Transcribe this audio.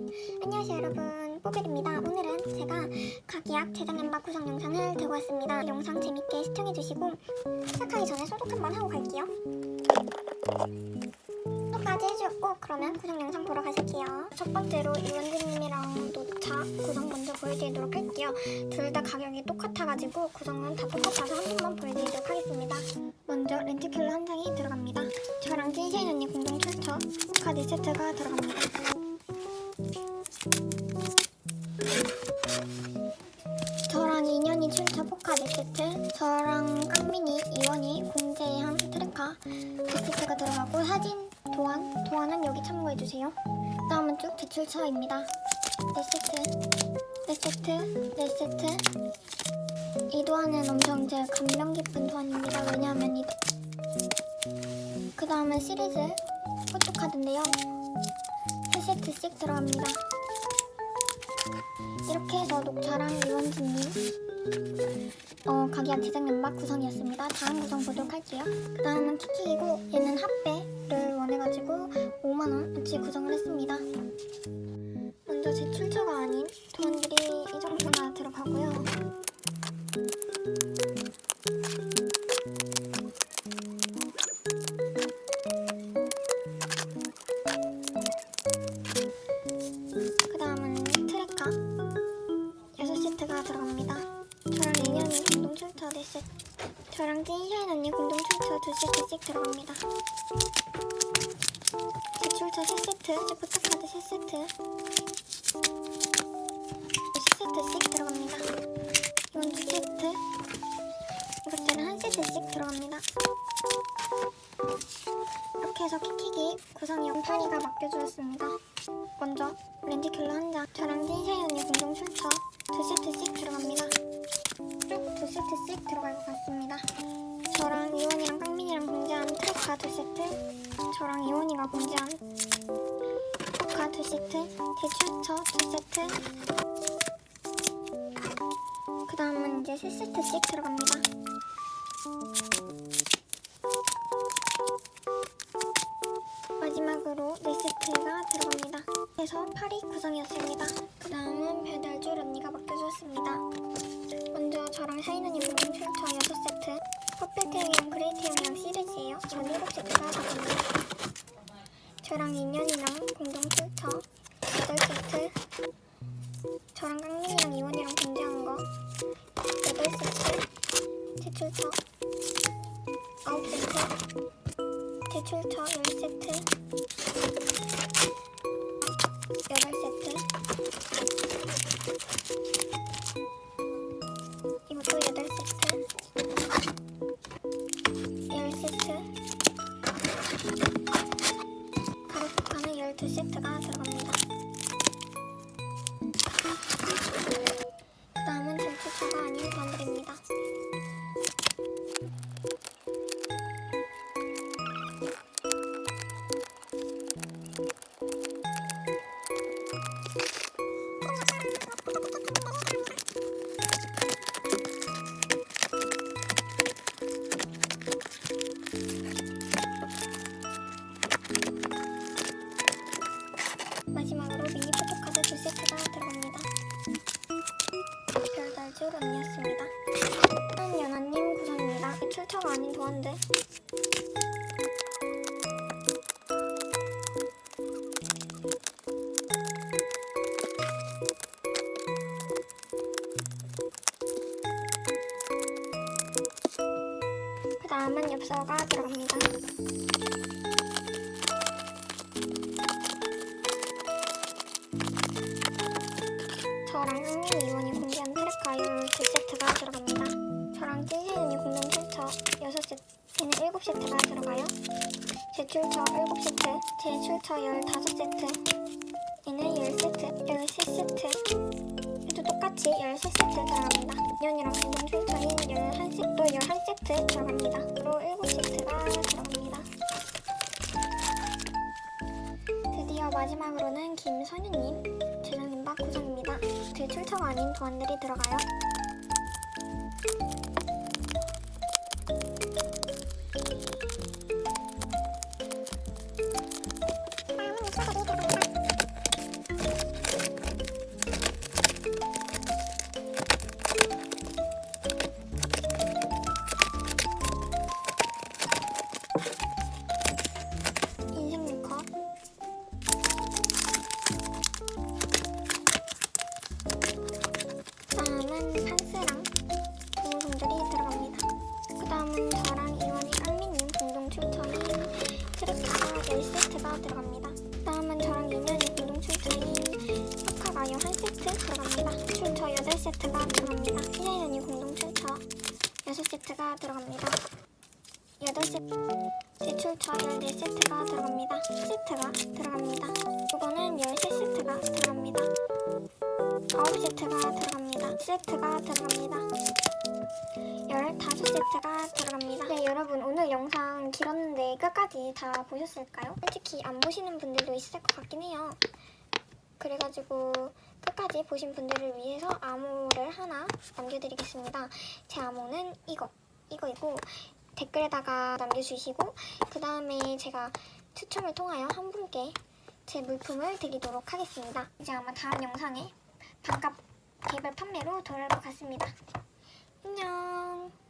안녕하세요 여러분. 뽀글입니다. 오늘은 제가 각이약 제작 멤버 구성 영상을 들고 왔습니다. 영상 재밌게 시청해주시고 시작하기 전에 소독 한번 하고 갈게요. 소독까지 해주었고 그러면 구성 영상 보러 가실게요. 첫 번째로 이원진님이랑 노차 구성 먼저 보여드리도록 할게요. 둘 다 가격이 똑같아가지고 구성은 다 똑같아서 한 번만 보여드리도록 하겠습니다. 먼저 렌트킬러 한 장이 들어갑니다. 저랑 찐샤인 언니 공동 출처 카드 세트가 들어갑니다 그 세트가 들어가고 사진, 도안, 도안은 여기 참고해주세요. 다음은 쭉 제출처입니다. 네 세트, 네 세트, 네. 이 도안은 엄청 제 감명 깊은 도안입니다. 왜냐하면 이... 그 다음은 시리즈 포토카드인데요. 세 세트씩 들어갑니다. 이렇게 해서 녹차랑 이원진님 제작 연막 구성이었습니다. 다음 구성 보도록 할게요. 그 다음은 키키이고 얘는 핫배를 원해가지고 5만원어치 구성을 했습니다. 먼저 제 출처가 아닌 돈 들어갑니다. 제 출처 3세트, 제 포토카드 3세트 6세트씩 들어갑니다. 이건 2세트 이것들은 한 세트씩 들어갑니다. 이렇게 해서 키키기 구성이 파리가 맡겨주었습니다. 먼저 렌즈킬러 한 장, 저랑 찐샤이 언니 공동 출처 두 세트씩 들어갑니다. 쭉 두 세트씩 들어갈 것 같습니다. 저랑 이원이랑 이원이가 공지한 포카 두 세트, 대출처 두 세트. 그 다음은 이제 세 세트씩 들어갑니다. 마지막으로 네 세트가 들어갑니다. 그래서 파리 구성이었습니다. 그 다음은 배달줄 언니가 맡겨주었습니다. 먼저 저랑 공동 출처 6세트 퍼플 태양이랑 그레이 태양이랑 시리즈예요. 전 7세트가 들어갑니다. 저랑 인연이랑 공동 출처 8세트. 저랑 깡민이랑 이원이랑 공지한 거. 8세트. 제 출처. 9세트. 대출처 10세트. 8세트 가루폭탄은 12세트가 들어갑니다. 그 다음은 대출처가 아닌 단들입니다 출처가 아닌 도안데 그 다음은 엽서가 들어갑니다. 저랑 흥민이 이원이 공개한 트랙가율 2세트가 들어갑니다. 저랑 찐시은이 공동 출처 6세트, 얘는 7세트가 들어가요. 제 출처 7세트, 제 출처 15세트, 얘는 10세트, 13세트. 얘도 똑같이 13세트 들어갑니다. 인연이랑 공동 출처인 11세트, 또 11세트 들어갑니다. 그리고 7세트가 들어갑니다. 드디어 마지막으로는 김선유님 제작님박 구성입니다. 제 출처가 아닌 도안들이 들어가요. 6세트가 들어갑니다. 8세트 출처 14세트가 들어갑니다. 세트가 들어갑니다. 이거는 13세트가 들어갑니다. 9세트가 들어갑니다. 세트가 들어갑니다. 15세트가 들어갑니다. 네, 여러분 오늘 영상 길었는데 끝까지 다 보셨을까요? 솔직히 안 보시는 분들도 있을 것 같긴 해요. 그래가지고 끝까지 보신 분들을 위해서 암호를 하나 남겨드리겠습니다. 제 암호는 이거, 이거이고 댓글에다가 남겨주시고 그 다음에 제가 추첨을 통하여 한 분께 제 물품을 드리도록 하겠습니다. 이제 아마 다음 영상에 반값 개별 판매로 돌아올 것 같습니다. 안녕.